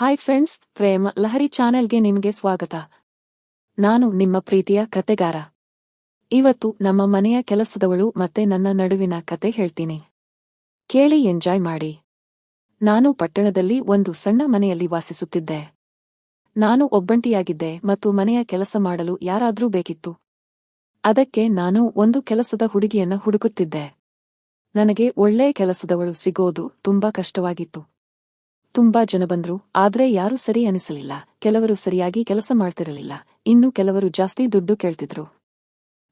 Hi friends ಪ್ರೇಮ ಲಹರಿ ಚಾನೆಲ್ಗೆ ನಿಮಗೆ ಸ್ವಾಗತ. ನಾನು ನಿಮ್ಮ ಪ್ರೀತಿಯ ಕತೆಗಾರ. ಇವತ್ತು ನಮ್ಮ ಮನೆಯ ಕೆಲಸದವಳು ಮತ್ತೆ ನನ್ನ ನಡುವಿನ ಕತೆ ಹೇಳ್ತೀನಿ. ಕೇಳಿ ಎಂಜಾಯ್ ಮಾಡಿ. ನಾನು ಪಟ್ಟಣದಲ್ಲಿ ಒಂದು ಸಣ್ಣ ಮನೆಯಲ್ಲಿ ವಾಸಿಸುತ್ತಿದ್ದೆ. ನಾನು ಒಬ್ಬಂಟಿಯಾಗಿದ್ದೆ ಮತ್ತು ಮನೆಯ ಕೆಲಸ ಮಾಡಲು ಯಾರಾದ್ರೂ ಬೇಕಿತ್ತು. ಅದಕ್ಕೆ ನಾನು ಒಂದು ಕೆಲಸದ ಹುಡುಗಿಯನ್ನ ಹುಡುಕುತ್ತಿದ್ದೆ. ನನಗೆ ಒಳ್ಳೆಯ ಕೆಲಸದವಳು ಸಿಗೋದು ತುಂಬಾ ಕಷ್ಟವಾಗಿತ್ತು. ತುಂಬಾ ಜನ ಬಂದ್ರು, ಆದ್ರೆ ಯಾರು ಸರಿ ಅನಿಸಲಿಲ್ಲ. ಕೆಲವರು ಸರಿಯಾಗಿ ಕೆಲಸ ಮಾಡ್ತಿರಲಿಲ್ಲ. ಇನ್ನು ಕೆಲವರು ಜಾಸ್ತಿ ದುಡ್ಡು ಕೇಳ್ತಿದ್ರು.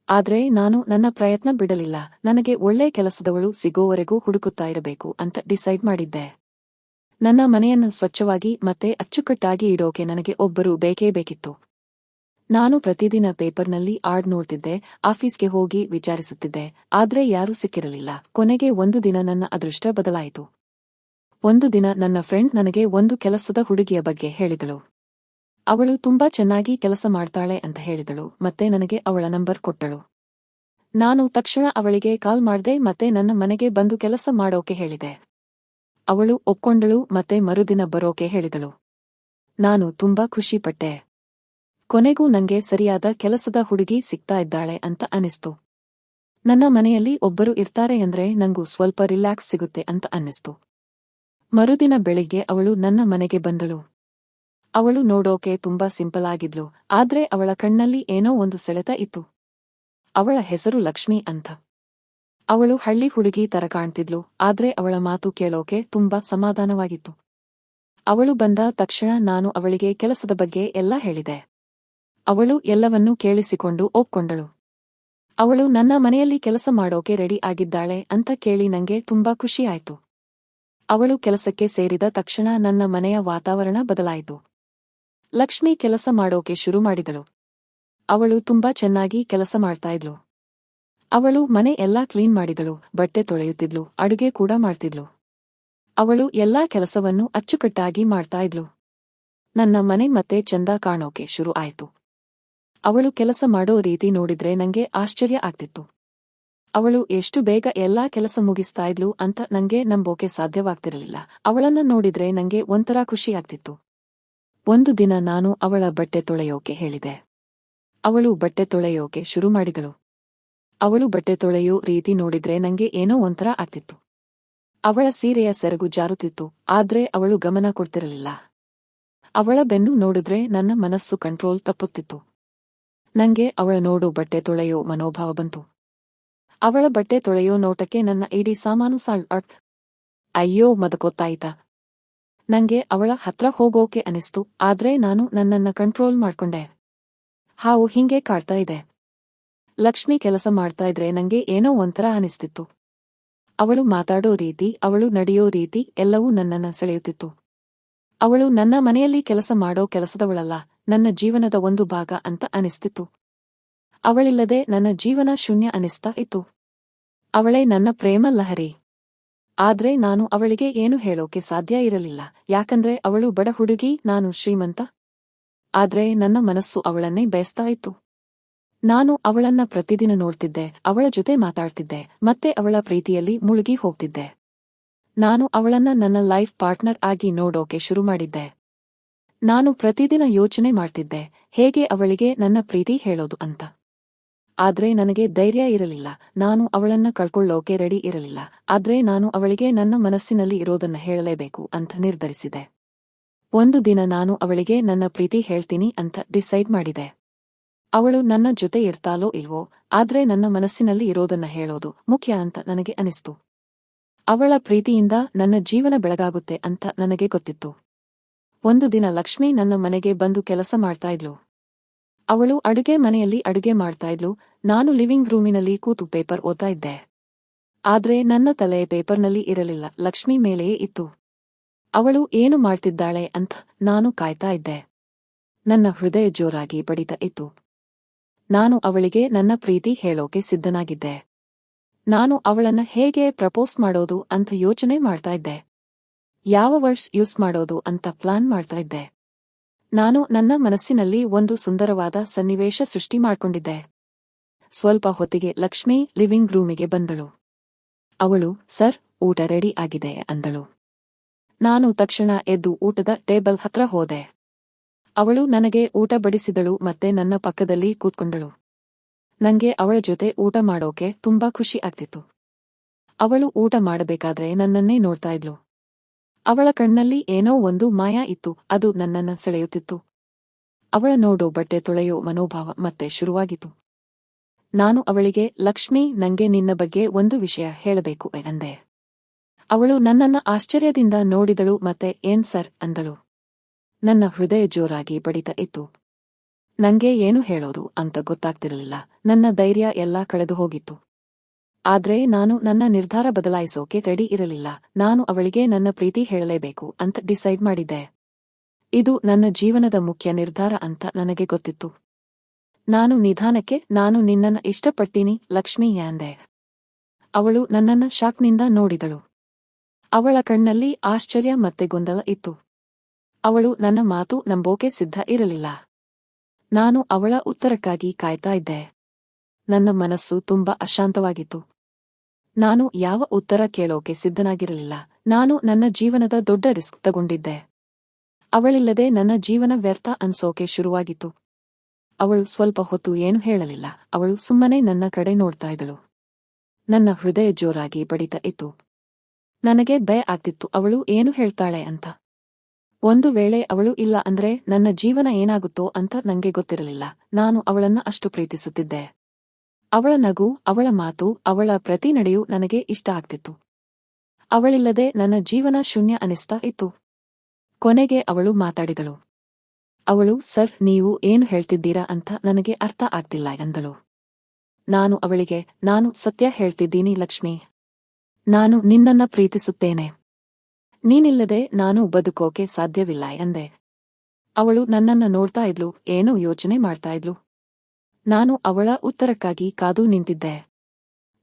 ಆದ್ರೆ ನಾನು ನನ್ನ ಪ್ರಯತ್ನ ಬಿಡಲಿಲ್ಲ. ನನಗೆ ಒಳ್ಳೆ ಕೆಲಸದವಳು ಸಿಗೋವರೆಗೂ ಹುಡುಕುತ್ತಾ ಇರಬೇಕು ಅಂತ ಡಿಸೈಡ್ ಮಾಡಿದ್ದೆ. ನನ್ನ ಮನೆಯನ್ನು ಸ್ವಚ್ಛವಾಗಿ ಮತ್ತೆ ಅಚ್ಚುಕಟ್ಟಾಗಿ ಇಡೋಕೆ ನನಗೆ ಒಬ್ಬರು ಬೇಕೇ ಬೇಕಿತ್ತು. ನಾನು ಪ್ರತಿದಿನ ಪೇಪರ್ನಲ್ಲಿ ಆಡ್ ನೋಡ್ತಿದ್ದೆ, ಆಫೀಸ್ಗೆ ಹೋಗಿ ವಿಚಾರಿಸುತ್ತಿದ್ದೆ, ಆದ್ರೆ ಯಾರೂ ಸಿಕ್ಕಿರಲಿಲ್ಲ. ಕೊನೆಗೆ ಒಂದು ದಿನ ನನ್ನ ಅದೃಷ್ಟ ಬದಲಾಯಿತು. ಒಂದು ದಿನ ನನ್ನ ಫ್ರೆಂಡ್ ನನಗೆ ಒಂದು ಕೆಲಸದ ಹುಡುಗಿಯ ಬಗ್ಗೆ ಹೇಳಿದಳು. ಅವಳು ತುಂಬಾ ಚೆನ್ನಾಗಿ ಕೆಲಸ ಮಾಡ್ತಾಳೆ ಅಂತ ಹೇಳಿದಳು ಮತ್ತೆ ನನಗೆ ಅವಳ ನಂಬರ್ ಕೊಟ್ಟಳು. ನಾನು ತಕ್ಷಣ ಅವಳಿಗೆ ಕಾಲ್ ಮಾಡ್ದೆ ಮತ್ತೆ ನನ್ನ ಮನೆಗೆ ಬಂದು ಕೆಲಸ ಮಾಡೋಕೆ ಹೇಳಿದೆ. ಅವಳು ಒಪ್ಕೊಂಡಳು ಮತ್ತೆ ಮರುದಿನ ಬರೋಕೆ ಹೇಳಿದಳು. ನಾನು ತುಂಬಾ ಖುಷಿಪಟ್ಟೆ. ಕೊನೆಗೂ ನಂಗೆ ಸರಿಯಾದ ಕೆಲಸದ ಹುಡುಗಿ ಸಿಗ್ತಾ ಇದ್ದಾಳೆ ಅಂತ ಅನ್ನಿಸ್ತು. ನನ್ನ ಮನೆಯಲ್ಲಿ ಒಬ್ಬರು ಇರ್ತಾರೆ ಅಂದ್ರೆ ನಂಗೂ ಸ್ವಲ್ಪ ರಿಲ್ಯಾಕ್ಸ್ ಸಿಗುತ್ತೆ ಅಂತ ಅನ್ನಿಸ್ತು. ಮರುದಿನ ಬೆಳಿಗ್ಗೆ ಅವಳು ನನ್ನ ಮನೆಗೆ ಬಂದಳು. ಅವಳು ನೋಡೋಕೆ ತುಂಬಾ ಸಿಂಪಲ್ ಆಗಿದ್ಲು, ಆದ್ರೆ ಅವಳ ಕಣ್ಣಲ್ಲಿ ಏನೋ ಒಂದು ಸೆಳೆತ ಇತ್ತು. ಅವಳ ಹೆಸರು ಲಕ್ಷ್ಮಿ ಅಂತ. ಅವಳು ಹಳ್ಳಿ ಹುಡುಗಿ ತರ ಕಾಣ್ತಿದ್ಲು, ಆದ್ರೆ ಅವಳ ಮಾತು ಕೇಳೋಕೆ ತುಂಬಾ ಸಮಾಧಾನವಾಗಿತ್ತು. ಅವಳು ಬಂದ ತಕ್ಷಣ ನಾನು ಅವಳಿಗೆ ಕೆಲಸದ ಬಗ್ಗೆ ಎಲ್ಲ ಹೇಳಿದೆ. ಅವಳು ಎಲ್ಲವನ್ನೂ ಕೇಳಿಸಿಕೊಂಡು ಒಪ್ಕೊಂಡಳು. ಅವಳು ನನ್ನ ಮನೆಯಲ್ಲಿ ಕೆಲಸ ಮಾಡೋಕೆ ರೆಡಿ ಆಗಿದ್ದಾಳೆ ಅಂತ ಕೇಳಿ ನಂಗೆ ತುಂಬಾ ಖುಷಿಯಾಯ್ತು ಅವಳು ಕೆಲಸಕ್ಕೆ ಸೇರಿದ ತಕ್ಷಣ ನನ್ನ ಮನೆಯ ವಾತಾವರಣ ಬದಲಾಯಿತು. ಲಕ್ಷ್ಮಿ ಕೆಲಸ ಮಾಡೋಕೆ ಶುರು ಮಾಡಿದಳು. ಅವಳು ತುಂಬಾ ಚೆನ್ನಾಗಿ ಕೆಲಸ ಮಾಡ್ತಾ ಇದ್ಲು. ಅವಳು ಮನೆ ಎಲ್ಲಾ ಕ್ಲೀನ್ ಮಾಡಿದಳು, ಬಟ್ಟೆ ತೊಳೆಯುತ್ತಿದ್ಲು, ಅಡುಗೆ ಕೂಡ ಮಾಡ್ತಿದ್ಲು. ಅವಳು ಎಲ್ಲಾ ಕೆಲಸವನ್ನು ಅಚ್ಚುಕಟ್ಟಾಗಿ ಮಾಡ್ತಾ ಇದ್ಲು. ನನ್ನ ಮನೆ ಮತ್ತೆ ಚಂದ ಕಾಣೋಕೆ ಶುರು ಆಯಿತು. ಅವಳು ಕೆಲಸ ಮಾಡೋ ರೀತಿ ನೋಡಿದ್ರೆ ನಂಗೆ ಆಶ್ಚರ್ಯ ಆಗ್ತಿತ್ತು. ಅವಳು ಎಷ್ಟು ಬೇಗ ಎಲ್ಲಾ ಕೆಲಸ ಮುಗಿಸ್ತಾ ಇದ್ಲು ಅಂತ ನಂಗೆ ನಂಬೋಕೆ ಸಾಧ್ಯವಾಗ್ತಿರಲಿಲ್ಲ. ಅವಳನ್ನ ನೋಡಿದ್ರೆ ನಂಗೆ ಒಂಥರ ಖುಷಿ ಆಗ್ತಿತ್ತು. ಒಂದು ದಿನ ನಾನು ಅವಳ ಬಟ್ಟೆ ತೊಳೆಯೋಕೆ ಹೇಳಿದೆ. ಅವಳು ಬಟ್ಟೆ ತೊಳೆಯೋಕೆ ಶುರು ಮಾಡಿದಳು. ಅವಳು ಬಟ್ಟೆ ತೊಳೆಯೋ ರೀತಿ ನೋಡಿದ್ರೆ ನಂಗೆ ಏನೋ ಒಂಥರ ಆಗ್ತಿತ್ತು. ಅವಳ ಸೀರೆಯ ಸೆರಗು ಜಾರುತ್ತಿತ್ತು, ಆದ್ರೆ ಅವಳು ಗಮನ ಕೊಡ್ತಿರಲಿಲ್ಲ. ಅವಳ ಬೆನ್ನು ನೋಡಿದ್ರೆ ನನ್ನ ಮನಸ್ಸು ಕಂಟ್ರೋಲ್ ತಪ್ಪುತ್ತಿತ್ತು. ನಂಗೆ ಅವಳ ನೋಡು ಬಟ್ಟೆ ತೊಳೆಯೋ ಮನೋಭಾವ ಬಂತು. ಅವಳ ಬಟ್ಟೆ ತೊಳೆಯೋ ನೋಟಕ್ಕೆ ನನ್ನ ಇಡೀ ಸಾಮಾನು ಸಾಳ್ ಅಟ್ ಅಯ್ಯೋ, ಮದಕೊತ್ತಾಯ್ತ. ನಂಗೆ ಅವಳ ಹತ್ರ ಹೋಗೋಕೆ ಅನಿಸ್ತು, ಆದ್ರೆ ನಾನು ನನ್ನನ್ನ ಕಂಟ್ರೋಲ್ ಮಾಡ್ಕೊಂಡೆ. ಹಾವು ಹಿಂಗೆ ಕಾಡ್ತಾ ಇದೆ. ಲಕ್ಷ್ಮಿ ಕೆಲಸ ಮಾಡ್ತಾ ಇದ್ರೆ ನಂಗೆ ಏನೋ ಒಂಥರ ಅನಿಸ್ತಿತ್ತು. ಅವಳು ಮಾತಾಡೋ ರೀತಿ, ಅವಳು ನಡೆಯೋ ರೀತಿ ಎಲ್ಲವೂ ನನ್ನನ್ನ ಸೆಳೆಯುತ್ತಿತ್ತು. ಅವಳು ನನ್ನ ಮನೆಯಲ್ಲಿ ಕೆಲಸ ಮಾಡೋ ಕೆಲಸದವಳಲ್ಲ, ನನ್ನ ಜೀವನದ ಒಂದು ಭಾಗ ಅಂತ ಅನಿಸ್ತಿತ್ತು. ಅವಳಿಲ್ಲದೆ ನನ್ನ ಜೀವನ ಶೂನ್ಯ ಅನಿಸ್ತಾ ಇತ್ತು. ಅವಳೇ ನನ್ನ ಪ್ರೇಮ ಲಹರಿ. ಆದ್ರೆ ನಾನು ಅವಳಿಗೆ ಏನು ಹೇಳೋಕೆ ಸಾಧ್ಯ ಇರಲಿಲ್ಲ. ಯಾಕಂದ್ರೆ ಅವಳು ಬಡ ಹುಡುಗಿ, ನಾನು ಶ್ರೀಮಂತ. ಆದ್ರೆ ನನ್ನ ಮನಸ್ಸು ಅವಳನ್ನೇ ಬಯಸ್ತಾ ಇತ್ತು. ನಾನು ಅವಳನ್ನ ಪ್ರತಿದಿನ ನೋಡ್ತಿದ್ದೆ, ಅವಳ ಜೊತೆ ಮಾತಾಡ್ತಿದ್ದೆ, ಮತ್ತೆ ಅವಳ ಪ್ರೀತಿಯಲ್ಲಿ ಮುಳುಗಿ ಹೋಗ್ತಿದ್ದೆ. ನಾನು ಅವಳನ್ನ ನನ್ನ ಲೈಫ್ ಪಾರ್ಟ್ನರ್ ಆಗಿ ನೋಡೋಕೆ ಶುರು ಮಾಡಿದ್ದೆ. ನಾನು ಪ್ರತಿದಿನ ಯೋಚನೆ ಮಾಡ್ತಿದ್ದೆ, ಹೇಗೆ ಅವಳಿಗೆ ನನ್ನ ಪ್ರೀತಿ ಹೇಳೋದು ಅಂತ. ಆದ್ರೆ ನನಗೆ ಧೈರ್ಯ ಇರಲಿಲ್ಲ. ನಾನು ಅವಳನ್ನ ಕಳ್ಕೊಳ್ಳೋಕೆ ರೆಡಿ ಇರಲಿಲ್ಲ. ಆದ್ರೆ ನಾನು ಅವಳಿಗೆ ನನ್ನ ಮನಸ್ಸಿನಲ್ಲಿ ಇರೋದನ್ನ ಹೇಳಲೇಬೇಕು ಅಂತ ನಿರ್ಧರಿಸಿದೆ. ಒಂದು ದಿನ ನಾನು ಅವಳಿಗೆ ನನ್ನ ಪ್ರೀತಿ ಹೇಳ್ತೀನಿ ಅಂತ ಡಿಸೈಡ್ ಮಾಡಿದೆ. ಅವಳು ನನ್ನ ಜೊತೆ ಇರ್ತಾಲೋ ಇಲ್ವೋ, ಆದ್ರೆ ನನ್ನ ಮನಸ್ಸಿನಲ್ಲಿ ಇರೋದನ್ನ ಹೇಳೋದು ಮುಖ್ಯ ಅಂತ ನನಗೆ ಅನಿಸ್ತು. ಅವಳ ಪ್ರೀತಿಯಿಂದ ನನ್ನ ಜೀವನ ಬೆಳಗಾಗುತ್ತೆ ಅಂತ ನನಗೆ ಗೊತ್ತಿತ್ತು. ಒಂದು ದಿನ ಲಕ್ಷ್ಮಿ ನನ್ನ ಮನೆಗೆ ಬಂದು ಕೆಲಸ ಮಾಡ್ತಾ ಇದ್ಲು. ಅವಳು ಅಡುಗೆ ಮನೆಯಲ್ಲಿ ಅಡುಗೆ ಮಾಡ್ತಾ ಇದ್ಲು. ನಾನು ಲಿವಿಂಗ್ ರೂಮಿನಲ್ಲಿ ಕೂತು ಪೇಪರ್ ಓದ್ತಾ ಇದ್ದೆ. ಆದ್ರೆ ನನ್ನ ತಲೆ ಪೇಪರ್ನಲ್ಲಿ ಇರಲಿಲ್ಲ. ಲಕ್ಷ್ಮಿ ಮೇಲೆಯೇ ಇತ್ತು. ಅವಳು ಏನು ಮಾಡ್ತಿದ್ದಾಳೆ ಅಂತ ನಾನು ಕಾಯ್ತಾ ಇದ್ದೆ. ನನ್ನ ಹೃದಯ ಜೋರಾಗಿ ಬಡಿತ ಇತ್ತು. ನಾನು ಅವಳಿಗೆ ನನ್ನ ಪ್ರೀತಿ ಹೇಳೋಕೆ ಸಿದ್ಧನಾಗಿದ್ದೆ. ನಾನು ಅವಳನ್ನ ಹೇಗೆ ಪ್ರಪೋಸ್ ಮಾಡೋದು ಅಂತ ಯೋಚನೆ ಮಾಡ್ತಾ ಇದ್ದೆ. ಯಾವ ವರ್ಡ್ಸ್ ಯೂಸ್ ಮಾಡೋದು ಅಂತ ಪ್ಲಾನ್ ಮಾಡ್ತಾ ಇದ್ದೆ. ನಾನು ನನ್ನ ಮನಸ್ಸಿನಲ್ಲಿ ಒಂದು ಸುಂದರವಾದ ಸನ್ನಿವೇಶ ಸೃಷ್ಟಿ ಮಾಡಿಕೊಂಡಿದ್ದೆ. ಸ್ವಲ್ಪ ಹೊತ್ತಿಗೆ ಲಕ್ಷ್ಮಿ ಲಿವಿಂಗ್ ರೂಮಿಗೆ ಬಂದಳು. ಅವಳು, ಸರ್, ಊಟ ರೆಡಿ ಆಗಿದೆ, ಅಂದಳು. ನಾನು ತಕ್ಷಣ ಎದ್ದು ಊಟದ ಟೇಬಲ್ ಹತ್ರ ಹೋದೆ. ಅವಳು ನನಗೆ ಊಟ ಬಡಿಸಿದಳು ಮತ್ತೆ ನನ್ನ ಪಕ್ಕದಲ್ಲಿ ಕೂತ್ಕೊಂಡಳು. ನಂಗೆ ಅವಳ ಜೊತೆ ಊಟ ಮಾಡೋಕೆ ತುಂಬಾ ಖುಷಿ ಆಗ್ತಿತ್ತು. ಅವಳು ಊಟ ಮಾಡಬೇಕಾದ್ರೆ ನನ್ನನ್ನೇ ನೋಡ್ತಾ ಇದ್ಲು. ಅವಳ ಕಣ್ಣಲ್ಲಿ ಏನೋ ಒಂದು ಮಾಯ ಇತ್ತು, ಅದು ನನ್ನನ್ನ ಸೆಳೆಯುತ್ತಿತ್ತು. ಅವಳ ನೋಡೋ ಬಟ್ಟೆ ತೊಳೆಯೋ ಮನೋಭಾವ ಮತ್ತೆ ಶುರುವಾಗಿತ್ತು. ನಾನು ಅವಳಿಗೆ, ಲಕ್ಷ್ಮಿ, ನಂಗೆ ನಿನ್ನ ಬಗ್ಗೆ ಒಂದು ವಿಷಯ ಹೇಳಬೇಕು ಎಂದೆ ಅವಳು ನನ್ನನ್ನ ಆಶ್ಚರ್ಯದಿಂದ ನೋಡಿದಳು ಮತ್ತೆ, ಏನ್ ಸರ್? ಅಂದಳು. ನನ್ನ ಹೃದಯ ಜೋರಾಗಿ ಬಡಿತ ಇತ್ತು. ನಂಗೆ ಏನು ಹೇಳೋದು? ಅಂತ ಗೊತ್ತಾಗ್ತಿರಲಿಲ್ಲ. ನನ್ನ ಧೈರ್ಯ ಎಲ್ಲಾ ಕಳೆದು ಹೋಗಿತ್ತು. ಆದ್ರೆ ನಾನು ನನ್ನ ನಿರ್ಧಾರ ಬದಲಾಯಿಸೋಕೆ ರೆಡಿ ಇರಲಿಲ್ಲ. ನಾನು ಅವಳಿಗೆ ನನ್ನ ಪ್ರೀತಿ ಹೇಳಲೇಬೇಕು ಅಂತ ಡಿಸೈಡ್ ಮಾಡಿದ್ದೆ. ಇದು ನನ್ನ ಜೀವನದ ಮುಖ್ಯ ನಿರ್ಧಾರ ಅಂತ ನನಗೆ ಗೊತ್ತಿತ್ತು. ನಾನು ನಿಧಾನಕ್ಕೆ ನಾನು ನಿನ್ನನ್ನ ಇಷ್ಟಪಡ್ತೀನಿ ಲಕ್ಷ್ಮಿ ಯಾಂದೆ ಅವಳು ನನ್ನನ್ನ ಶಾಕ್ನಿಂದ ನೋಡಿದಳು. ಅವಳ ಕಣ್ಣಲ್ಲಿ ಆಶ್ಚರ್ಯ ಮತ್ತೆ ಗೊಂದಲ ಇತ್ತು. ಅವಳು ನನ್ನ ಮಾತು ನಂಬೋಕೆ ಸಿದ್ಧ ಇರಲಿಲ್ಲ. ನಾನು ಅವಳ ಉತ್ತರಕ್ಕಾಗಿ ಕಾಯ್ತಾ ಇದ್ದೆ. ನನ್ನ ಮನಸ್ಸು ತುಂಬಾ ಅಶಾಂತವಾಗಿತ್ತು. ನಾನು ಯಾವ ಉತ್ತರ ಕೇಳೋಕೆ ಸಿದ್ಧನಾಗಿರಲಿಲ್ಲ. ನಾನು ನನ್ನ ಜೀವನದ ದೊಡ್ಡ ರಿಸ್ಕ್ ತಗೊಂಡಿದ್ದೆ. ಅವಳಿಲ್ಲದೆ ನನ್ನ ಜೀವನ ವ್ಯರ್ಥ ಅನ್ಸೋಕೆ ಶುರುವಾಗಿತ್ತು. ಅವಳು ಸ್ವಲ್ಪ ಹೊತ್ತು ಏನು ಹೇಳಲಿಲ್ಲ. ಅವಳು ಸುಮ್ಮನೆ ನನ್ನ ಕಡೆ ನೋಡ್ತಾ ಇದ್ದಳು. ನನ್ನ ಹೃದಯ ಜೋರಾಗಿ ಬಡಿತ ಇತ್ತು. ನನಗೆ ಭಯ ಆಗ್ತಿತ್ತು, ಅವಳು ಏನು ಹೇಳ್ತಾಳೆ ಅಂತ. ಒಂದು ವೇಳೆ ಅವಳು ಇಲ್ಲ ಅಂದ್ರೆ ನನ್ನ ಜೀವನ ಏನಾಗುತ್ತೋ ಅಂತ ನಂಗೆ ಗೊತ್ತಿರಲಿಲ್ಲ. ನಾನು ಅವಳನ್ನ ಅಷ್ಟು ಪ್ರೀತಿಸುತ್ತಿದ್ದೆ. ಅವಳ ನಗು, ಅವಳ ಮಾತು, ಅವಳ ಪ್ರತಿ ನಡೆಯೂ ನನಗೆ ಇಷ್ಟ ಆಗ್ತಿತ್ತು. ಅವಳಿಲ್ಲದೆ ನನ್ನ ಜೀವನ ಶೂನ್ಯ ಅನಿಸ್ತಾ ಇತ್ತು. ಕೊನೆಗೆ ಅವಳು ಮಾತಾಡಿದಳು. ಅವಳು, ಸರ್, ನೀವು ಏನು ಹೇಳ್ತಿದ್ದೀರಾ ಅಂತ ನನಗೆ ಅರ್ಥ ಆಗ್ತಿಲ್ಲ ಎಂದಳು. ನಾನು ಅವಳಿಗೆ, ನಾನು ಸತ್ಯ ಹೇಳ್ತಿದ್ದೀನಿ ಲಕ್ಷ್ಮಿ. ನಾನು ನಿನ್ನನ್ನ ಪ್ರೀತಿಸುತ್ತೇನೆ. ನೀನಿಲ್ಲದೆ ನಾನು ಬದುಕೋಕೆ ಸಾಧ್ಯವಿಲ್ಲ ಎಂದೆ. ಅವಳು ನನ್ನನ್ನ ನೋಡ್ತಾ ಇದ್ಲು, ಏನೋ ಯೋಚನೆ ಮಾಡ್ತಾ ಇದ್ಲು? ನಾನು ಅವಳ ಉತ್ತರಕ್ಕಾಗಿ ಕಾದು ನಿಂತಿದ್ದೆ.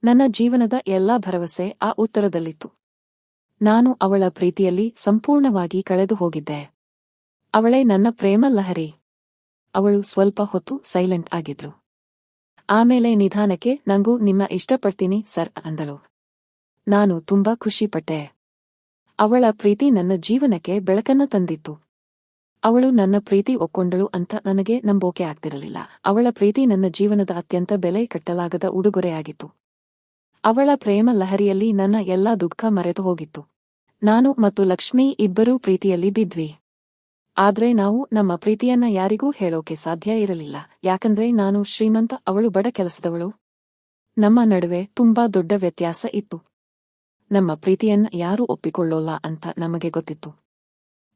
ನನ್ನ ಜೀವನದ ಎಲ್ಲಾ ಭರವಸೆ ಆ ಉತ್ತರದಲ್ಲಿತ್ತು. ನಾನು ಅವಳ ಪ್ರೀತಿಯಲ್ಲಿ ಸಂಪೂರ್ಣವಾಗಿ ಕಳೆದು ಹೋಗಿದ್ದೆ. ಅವಳೇ ನನ್ನ ಪ್ರೇಮ ಲಹರಿ. ಅವಳು ಸ್ವಲ್ಪ ಹೊತ್ತು ಸೈಲೆಂಟ್ ಆಗಿದ್ಲು. ಆಮೇಲೆ ನಿಧಾನಕ್ಕೆ, ನಂಗೂ ನಿಮ್ಮ ಇಷ್ಟಪಡ್ತೀನಿ, ಸರ್, ಅಂದಳು. ನಾನು ತುಂಬಾ ಖುಷಿಪಟ್ಟೆ. ಅವಳ ಪ್ರೀತಿ ನನ್ನ ಜೀವನಕ್ಕೆ ಬೆಳಕನ್ನ ತಂದಿತ್ತು. ಅವಳು ನನ್ನ ಪ್ರೀತಿ ಒಕ್ಕೊಂಡಳು ಅಂತ ನನಗೆ ನಂಬೋಕೆ ಆಗ್ತಿರಲಿಲ್ಲ. ಅವಳ ಪ್ರೀತಿ ನನ್ನ ಜೀವನದ ಅತ್ಯಂತ ಬೆಲೆ ಕಟ್ಟಲಾಗದ ಉಡುಗೊರೆಯಾಗಿತ್ತು. ಅವಳ ಪ್ರೇಮ ಲಹರಿಯಲ್ಲಿ ನನ್ನ ಎಲ್ಲಾ ದುಃಖ ಮರೆತು ಹೋಗಿತ್ತು. ನಾನು ಮತ್ತು ಲಕ್ಷ್ಮಿ ಇಬ್ಬರೂ ಪ್ರೀತಿಯಲ್ಲಿ ಬಿದ್ವಿ. ಆದ್ರೆ ನಾವು ನಮ್ಮ ಪ್ರೀತಿಯನ್ನ ಯಾರಿಗೂ ಹೇಳೋಕೆ ಸಾಧ್ಯ ಇರಲಿಲ್ಲ. ಯಾಕಂದ್ರೆ ನಾನು ಶ್ರೀಮಂತ, ಅವಳು ಬಡ ಕೆಲಸದವಳು. ನಮ್ಮ ನಡುವೆ ತುಂಬಾ ದೊಡ್ಡ ವ್ಯತ್ಯಾಸ ಇತ್ತು. ನಮ್ಮ ಪ್ರೀತಿಯನ್ನ ಯಾರೂ ಒಪ್ಪಿಕೊಳ್ಳೋಲ್ಲ ಅಂತ ನಮಗೆ ಗೊತ್ತಿತ್ತು.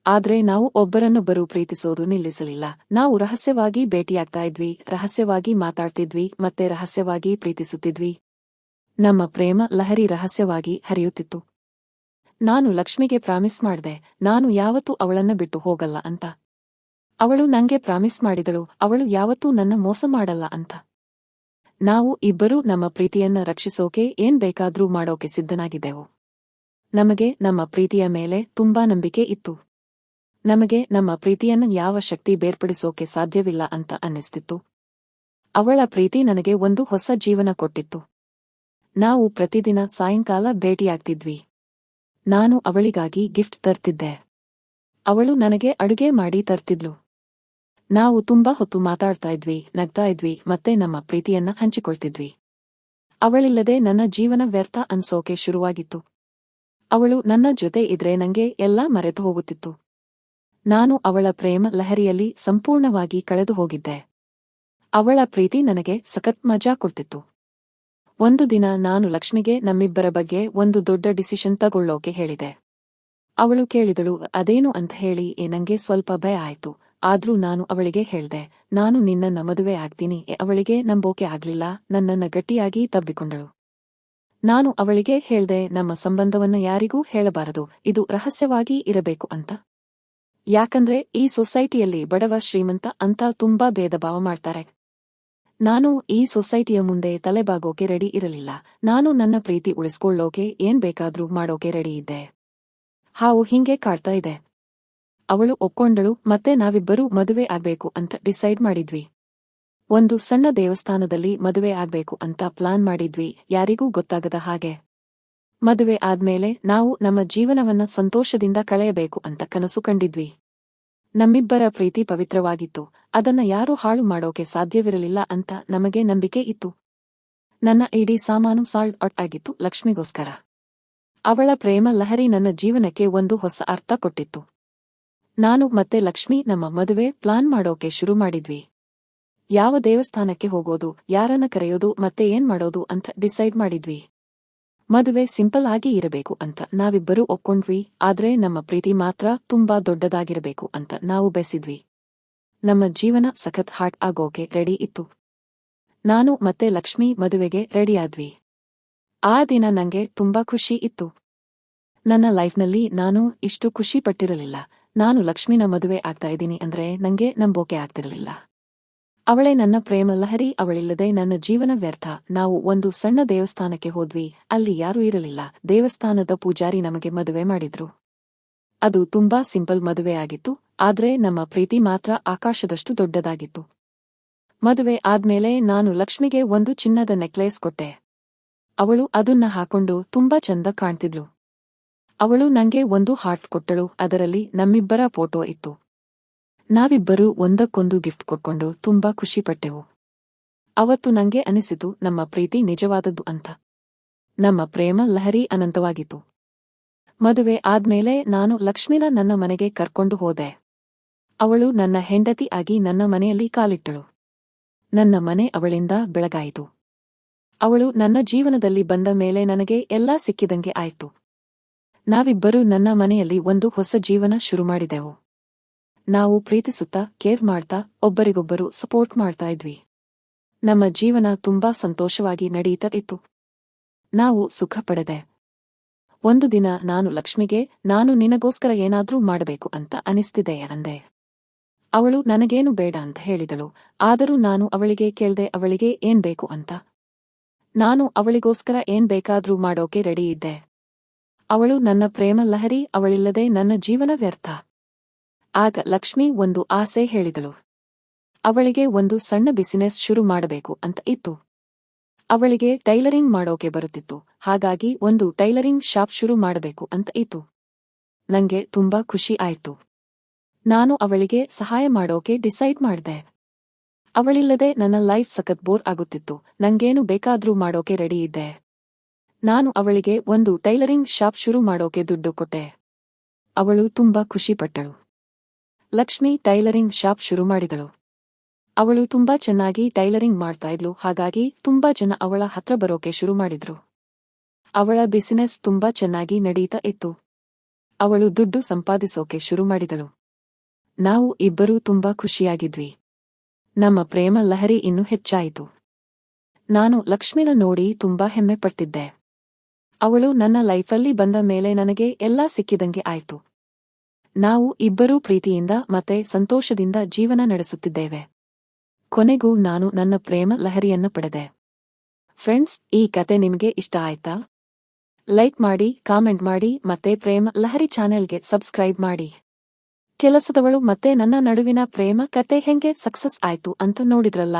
ಆದ್ರೆ ನಾವು ಒಬ್ಬರನ್ನೊಬ್ಬರು ಪ್ರೀತಿಸೋದು ನಿಲ್ಲಿಸಲಿಲ್ಲ. ನಾವು ರಹಸ್ಯವಾಗಿ ಭೇಟಿಯಾಗ್ತಾ ಇದ್ವಿ, ರಹಸ್ಯವಾಗಿ ಮಾತಾಡ್ತಿದ್ವಿ, ಮತ್ತೆ ರಹಸ್ಯವಾಗಿ ಪ್ರೀತಿಸುತ್ತಿದ್ವಿ. ನಮ್ಮ ಪ್ರೇಮ ಲಹರಿ ರಹಸ್ಯವಾಗಿ ಹರಿಯುತ್ತಿತ್ತು. ನಾನು ಲಕ್ಷ್ಮಿಗೆ ಪ್ರಾಮಿಸ್ ಮಾಡಿದೆ, ನಾನು ಯಾವತ್ತೂ ಅವಳನ್ನ ಬಿಟ್ಟು ಹೋಗಲ್ಲ ಅಂತ. ಅವಳು ನಂಗೆ ಪ್ರಾಮಿಸ್ ಮಾಡಿದಳು, ಅವಳು ಯಾವತ್ತೂ ನನ್ನ ಮೋಸ ಮಾಡಲ್ಲ ಅಂತ. ನಾವು ಇಬ್ಬರೂ ನಮ್ಮ ಪ್ರೀತಿಯನ್ನ ರಕ್ಷಿಸೋಕೆ ಏನ್ ಬೇಕಾದ್ರೂ ಮಾಡೋಕೆ ಸಿದ್ಧನಾಗಿದ್ದೆವು. ನಮಗೆ ನಮ್ಮ ಪ್ರೀತಿಯ ಮೇಲೆ ತುಂಬಾ ನಂಬಿಕೆ ಇತ್ತು. ನಮಗೆ ನಮ್ಮ ಪ್ರೀತಿಯನ್ನು ಯಾವ ಶಕ್ತಿ ಬೇರ್ಪಡಿಸೋಕೆ ಸಾಧ್ಯವಿಲ್ಲ ಅಂತ ಅನ್ನಿಸ್ತಿತ್ತು. ಅವಳ ಪ್ರೀತಿ ನನಗೆ ಒಂದು ಹೊಸ ಜೀವನ ಕೊಟ್ಟಿತ್ತು. ನಾವು ಪ್ರತಿದಿನ ಸಾಯಂಕಾಲ ಭೇಟಿಯಾಗ್ತಿದ್ವಿ. ನಾನು ಅವಳಿಗಾಗಿ ಗಿಫ್ಟ್ ತರ್ತಿದ್ದೆ. ಅವಳು ನನಗೆ ಅಡುಗೆ ಮಾಡಿ ತರ್ತಿದ್ಲು. ನಾವು ತುಂಬಾ ಹೊತ್ತು ಮಾತಾಡ್ತಾ ಇದ್ವಿ, ನಗ್ತಾ ಇದ್ವಿ, ಮತ್ತೆ ನಮ್ಮ ಪ್ರೀತಿಯನ್ನ ಹಂಚಿಕೊಳ್ತಿದ್ವಿ. ಅವಳಿಲ್ಲದೆ ನನ್ನ ಜೀವನ ವ್ಯರ್ಥ ಅನ್ಸೋಕೆ ಶುರುವಾಗಿತ್ತು. ಅವಳು ನನ್ನ ಜೊತೆ ಇದ್ರೆ ನಂಗೆ ಎಲ್ಲಾ ಮರೆತು ಹೋಗುತ್ತಿತ್ತು. ನಾನು ಅವಳ ಪ್ರೇಮ ಲಹರಿಯಲ್ಲಿ ಸಂಪೂರ್ಣವಾಗಿ ಕಳೆದು ಹೋಗಿದ್ದೆ ಅವಳ ಪ್ರೀತಿ ನನಗೆ ಸಖತ್ ಮಜಾ ಕೊಡ್ತಿತ್ತು. ಒಂದು ದಿನ ನಾನು ಲಕ್ಷ್ಮಿಗೆ ನಮ್ಮಿಬ್ಬರ ಬಗ್ಗೆ ಒಂದು ದೊಡ್ಡ ಡಿಸಿಷನ್ ತಗೊಳ್ಳೋಕೆ ಹೇಳಿದೆ. ಅವಳು ಕೇಳಿದಳು, ಅದೇನು ಅಂತ ಹೇಳಿ ನಂಗೆ ಸ್ವಲ್ಪ ಭಯ ಆಯ್ತು. ಆದ್ರೂ ನಾನು ಅವಳಿಗೆ ಹೇಳ್ದೆ, ನಾನು ನಿನ್ನನ್ನ ಮದುವೆ ಆಗ್ತೀನಿ ಅವಳಿಗೆ ನಂಬೋಕೆ ಆಗ್ಲಿಲ್ಲ, ನನ್ನನ್ನ ಗಟ್ಟಿಯಾಗಿ ತಬ್ಬಿಕೊಂಡಳು. ನಾನು ಅವಳಿಗೆ ಹೇಳ್ದೆ, ನಮ್ಮ ಸಂಬಂಧವನ್ನು ಯಾರಿಗೂ ಹೇಳಬಾರದು, ಇದು ರಹಸ್ಯವಾಗಿ ಇರಬೇಕು ಅಂತ. ಯಾಕಂದ್ರೆ ಈ ಸೊಸೈಟಿಯಲ್ಲಿ ಬಡವ ಶ್ರೀಮಂತ ಅಂತ ತುಂಬಾ ಭೇದಭಾವ ಮಾಡ್ತಾರೆ. ನಾನು ಈ ಸೊಸೈಟಿಯ ಮುಂದೆ ತಲೆಬಾಗೋಕೆ ರೆಡಿ ಇರಲಿಲ್ಲ. ನಾನು ನನ್ನ ಪ್ರೀತಿ ಉಳಿಸ್ಕೊಳ್ಳೋಕೆ ಏನ್ ಬೇಕಾದ್ರೂ ಮಾಡೋಕೆ ರೆಡಿ ಇದ್ದೆ. ಹಾವು ಹಿಂಗೆ ಕಾಡ್ತಾ ಇದೆ. ಅವಳು ಒಪ್ಕೊಂಡಳು, ಮತ್ತೆ ನಾವಿಬ್ಬರೂ ಮದುವೆ ಆಗ್ಬೇಕು ಅಂತ ಡಿಸೈಡ್ ಮಾಡಿದ್ವಿ. ಒಂದು ಸಣ್ಣ ದೇವಸ್ಥಾನದಲ್ಲಿ ಮದುವೆ ಆಗ್ಬೇಕು ಅಂತ ಪ್ಲಾನ್ ಮಾಡಿದ್ವಿ, ಯಾರಿಗೂ ಗೊತ್ತಾಗದ ಹಾಗೆ. ಮದುವೆ ಆದ್ಮೇಲೆ ನಾವು ನಮ್ಮ ಜೀವನವನ್ನ ಸಂತೋಷದಿಂದ ಕಳೆಯಬೇಕು ಅಂತ ಕನಸು ಕಂಡಿದ್ವಿ. ನಮ್ಮಿಬ್ಬರ ಪ್ರೀತಿ ಪವಿತ್ರವಾಗಿತ್ತು. ಅದನ್ನ ಯಾರೂ ಹಾಳು ಮಾಡೋಕೆ ಸಾಧ್ಯವಿರಲಿಲ್ಲ ಅಂತ ನಮಗೆ ನಂಬಿಕೆ ಇತ್ತು. ನನ್ನ ಇಡೀ ಸಾಮಾನು ಸಾಲ್ಟ್ ಔಟ್ ಆಗಿತ್ತು ಲಕ್ಷ್ಮಿಗೋಸ್ಕರ. ಅವಳ ಪ್ರೇಮ ಲಹರಿ ನನ್ನ ಜೀವನಕ್ಕೆ ಒಂದು ಹೊಸ ಅರ್ಥ ಕೊಟ್ಟಿತ್ತು. ನಾನು ಮತ್ತೆ ಲಕ್ಷ್ಮಿ ನಮ್ಮ ಮದುವೆ ಪ್ಲಾನ್ ಮಾಡೋಕೆ ಶುರು ಮಾಡಿದ್ವಿ. ಯಾವ ದೇವಸ್ಥಾನಕ್ಕೆ ಹೋಗೋದು, ಯಾರನ್ನ ಕರೆಯೋದು, ಮತ್ತೆ ಏನ್ ಮಾಡೋದು ಅಂತ ಡಿಸೈಡ್ ಮಾಡಿದ್ವಿ. ಮದುವೆ ಸಿಂಪಲ್ ಆಗಿ ಇರಬೇಕು ಅಂತ ನಾವಿಬ್ಬರೂ ಒಪ್ಕೊಂಡ್ವಿ, ಆದ್ರೆ ನಮ್ಮ ಪ್ರೀತಿ ಮಾತ್ರ ತುಂಬಾ ದೊಡ್ಡದಾಗಿರಬೇಕು ಅಂತ ನಾವು ಬೆಸಿದ್ವಿ ನಮ್ಮ ಜೀವನ ಸಖತ್ ಹಾಟ್ ಆಗೋಕೆ ರೆಡಿ ಇತ್ತು. ನಾನು ಮತ್ತೆ ಲಕ್ಷ್ಮಿ ಮದುವೆಗೆ ರೆಡಿಯಾದ್ವಿ. ಆ ದಿನ ನಂಗೆ ತುಂಬಾ ಖುಷಿ ಇತ್ತು. ನನ್ನ ಲೈಫ್ನಲ್ಲಿ ನಾನು ಇಷ್ಟು ಖುಷಿ ಪಟ್ಟಿರಲಿಲ್ಲ. ನಾನು ಲಕ್ಷ್ಮಿನ ಮದುವೆ ಆಗ್ತಾ ಇದ್ದೀನಿ ಅಂದ್ರೆ ನಂಗೆ ನಂಬೋಕೆ ಆಗ್ತಿರಲಿಲ್ಲ. ಅವಳೇ ನನ್ನ ಪ್ರೇಮ ಲಹರಿ, ಅವಳಿಲ್ಲದೆ ನನ್ನ ಜೀವನ ವ್ಯರ್ಥ. ನಾವು ಒಂದು ಸಣ್ಣ ದೇವಸ್ಥಾನಕ್ಕೆ ಹೋದ್ವಿ, ಅಲ್ಲಿ ಯಾರೂ ಇರಲಿಲ್ಲ. ದೇವಸ್ಥಾನದ ಪೂಜಾರಿ ನಮಗೆ ಮದುವೆ ಮಾಡಿದ್ರು. ಅದು ತುಂಬಾ ಸಿಂಪಲ್ ಮದುವೆ ಆಗಿತ್ತು, ಆದ್ರೆ ನಮ್ಮ ಪ್ರೀತಿ ಮಾತ್ರ ಆಕಾಶದಷ್ಟು ದೊಡ್ಡದಾಗಿತ್ತು. ಮದುವೆ ಆದ್ಮೇಲೆ ನಾನು ಲಕ್ಷ್ಮಿಗೆ ಒಂದು ಚಿನ್ನದ ನೆಕ್ಲೇಸ್ ಕೊಟ್ಟೆ. ಅವಳು ಅದನ್ನ ಹಾಕೊಂಡು ತುಂಬಾ ಚಂದ ಕಾಣ್ತಿದ್ಲು. ಅವಳು ನಂಗೆ ಒಂದು ಹಾರ್ಟ್ ಕೊಟ್ಟಳು, ಅದರಲ್ಲಿ ನಮ್ಮಿಬ್ಬರ ಫೋಟೋ ಇತ್ತು. ನಾವಿಬ್ಬರೂ ಒಂದಕ್ಕೊಂದು ಗಿಫ್ಟ್ ಕೊಟ್ಕೊಂಡು ತುಂಬಾ ಖುಷಿಪಟ್ಟೆವು. ಅವತ್ತು ನಂಗೆ ಅನಿಸಿತು, ನಮ್ಮ ಪ್ರೀತಿ ನಿಜವಾದದ್ದು ಅಂತ. ನಮ್ಮ ಪ್ರೇಮ ಲಹರಿ ಅನಂತವಾಗಿತ್ತು. ಮದುವೆ ಆದ್ಮೇಲೆ ನಾನು ಲಕ್ಷ್ಮಿನ ನನ್ನ ಮನೆಗೆ ಕರ್ಕೊಂಡು ಹೋದೆ. ಅವಳು ನನ್ನ ಹೆಂಡತಿ ಆಗಿ ನನ್ನ ಮನೆಯಲ್ಲಿ ಕಾಲಿಟ್ಟಳು. ನನ್ನ ಮನೆ ಅವಳಿಂದ ಬೆಳಗಾಯಿತು. ಅವಳು ನನ್ನ ಜೀವನದಲ್ಲಿ ಬಂದ ಮೇಲೆ ನನಗೆ ಎಲ್ಲಾ ಸಿಕ್ಕಿದಂಗೆ ಆಯ್ತು. ನಾವಿಬ್ಬರೂ ನನ್ನ ಮನೆಯಲ್ಲಿ ಒಂದು ಹೊಸ ಜೀವನ ಶುರು ಮಾಡಿದೆವು. ನಾವು ಪ್ರೀತಿಸುತ್ತಾ, ಕೇರ್ ಮಾಡ್ತಾ, ಒಬ್ಬರಿಗೊಬ್ಬರು ಸಪೋರ್ಟ್ ಮಾಡ್ತಾ ಇದ್ವಿ. ನಮ್ಮ ಜೀವನ ತುಂಬಾ ಸಂತೋಷವಾಗಿ ನಡೆಯುತ್ತಾ ಇತ್ತು ನಾವು ಸುಖ ಪಡೆದೆ. ಒಂದು ದಿನ ನಾನು ಲಕ್ಷ್ಮಿಗೆ, ನಾನು ನಿನಗೋಸ್ಕರ ಏನಾದ್ರೂ ಮಾಡಬೇಕು ಅಂತ ಅನಿಸ್ತಿದೆ ಅಂದೆ. ಅವಳು, ನನಗೇನು ಬೇಡ ಅಂತ ಹೇಳಿದಳು. ಆದರೂ ನಾನು ಅವಳಿಗೆ ಕೇಳ್ದೆ, ಅವಳಿಗೆ ಏನ್ ಬೇಕು ಅಂತ? ನಾನು ಅವಳಿಗೋಸ್ಕರ ಏನ್ ಬೇಕಾದ್ರೂ ಮಾಡೋಕೆ ರೆಡಿ ಇದ್ದೆ. ಅವಳು ನನ್ನ ಪ್ರೇಮ ಲಹರಿ, ಅವಳಿಲ್ಲದೆ ನನ್ನ ಜೀವನ ವ್ಯರ್ಥ. ಆಗ ಲಕ್ಷ್ಮಿ ಒಂದು ಆಸೆ ಹೇಳಿದಳು. ಅವಳಿಗೆ ಒಂದು ಸಣ್ಣ ಬಿಸಿನೆಸ್ ಶುರು ಮಾಡಬೇಕು ಅಂತ ಇತ್ತು. ಅವಳಿಗೆ ಟೈಲರಿಂಗ್ ಮಾಡೋಕೆ ಬರುತ್ತಿತ್ತು, ಹಾಗಾಗಿ ಒಂದು ಟೈಲರಿಂಗ್ ಶಾಪ್ ಶುರು ಮಾಡಬೇಕು ಅಂತ ಇತ್ತು. ನಂಗೆ ತುಂಬಾ ಖುಷಿ ಆಯ್ತು. ನಾನು ಅವಳಿಗೆ ಸಹಾಯ ಮಾಡೋಕೆ ಡಿಸೈಡ್ ಮಾಡಿದೆ. ಅವಳಿಲ್ಲದೆ ನನ್ನ ಲೈಫ್ ಸಖತ್ ಬೋರ್ ಆಗುತ್ತಿತ್ತು, ನಂಗೇನು ಬೇಕಾದ್ರೂ ಮಾಡೋಕೆ ರೆಡಿ ಇದ್ದೆ. ನಾನು ಅವಳಿಗೆ ಒಂದು ಟೈಲರಿಂಗ್ ಶಾಪ್ ಶುರು ಮಾಡೋಕೆ ದುಡ್ಡು ಕೊಟ್ಟೆ. ಅವಳು ತುಂಬಾ ಖುಷಿಪಟ್ಟಳು. ಲಕ್ಷ್ಮಿ ಟೈಲರಿಂಗ್ ಶಾಪ್ ಶುರು ಮಾಡಿದಳು. ಅವಳು ತುಂಬಾ ಚೆನ್ನಾಗಿ ಟೈಲರಿಂಗ್ ಮಾಡ್ತಾ ಇದ್ಲು, ಹಾಗಾಗಿ ತುಂಬಾ ಜನ ಅವಳ ಹತ್ರ ಬರೋಕೆ ಶುರು ಮಾಡಿದ್ರು. ಅವಳ ಬಿಸಿನೆಸ್ ತುಂಬಾ ಚೆನ್ನಾಗಿ ನಡೀತಾ ಇತ್ತು. ಅವಳು ದುಡ್ಡು ಸಂಪಾದಿಸೋಕೆ ಶುರು ಮಾಡಿದಳು. ನಾವು ಇಬ್ಬರೂ ತುಂಬಾ ಖುಷಿಯಾಗಿದ್ವಿ. ನಮ್ಮ ಪ್ರೇಮ ಲಹರಿ ಇನ್ನೂ ಹೆಚ್ಚಾಯಿತು. ನಾನು ಲಕ್ಷ್ಮಿನ ನೋಡಿ ತುಂಬಾ ಹೆಮ್ಮೆ ಪಟ್ಟಿದ್ದೆ ಅವಳು ನನ್ನ ಲೈಫಲ್ಲಿ ಬಂದ ಮೇಲೆ ನನಗೆ ಎಲ್ಲಾ ಸಿಕ್ಕಿದಂಗೆ ಆಯ್ತು. ನಾವು ಇಬ್ಬರೂ ಪ್ರೀತಿಯಿಂದ ಮತ್ತೆ ಸಂತೋಷದಿಂದ ಜೀವನ ನಡೆಸುತ್ತಿದ್ದೇವೆ. ಕೊನೆಗೂ ನಾನು ನನ್ನ ಪ್ರೇಮ ಲಹರಿಯನ್ನು ಪಡೆದೆ. ಫ್ರೆಂಡ್ಸ್, ಈ ಕತೆ ನಿಮಗೆ ಇಷ್ಟ ಆಯ್ತಾ? ಲೈಕ್ ಮಾಡಿ, ಕಾಮೆಂಟ್ ಮಾಡಿ, ಮತ್ತೆ ಪ್ರೇಮ ಲಹರಿ ಚಾನೆಲ್ಗೆ ಸಬ್ಸ್ಕ್ರೈಬ್ ಮಾಡಿ. ಕೆಲಸದವಳು ಮತ್ತೆ ನನ್ನ ನಡುವಿನ ಪ್ರೇಮ ಕತೆ ಹೆಂಗೆ ಸಕ್ಸಸ್ ಆಯ್ತು ಅಂತ ನೋಡಿದ್ರಲ್ಲ?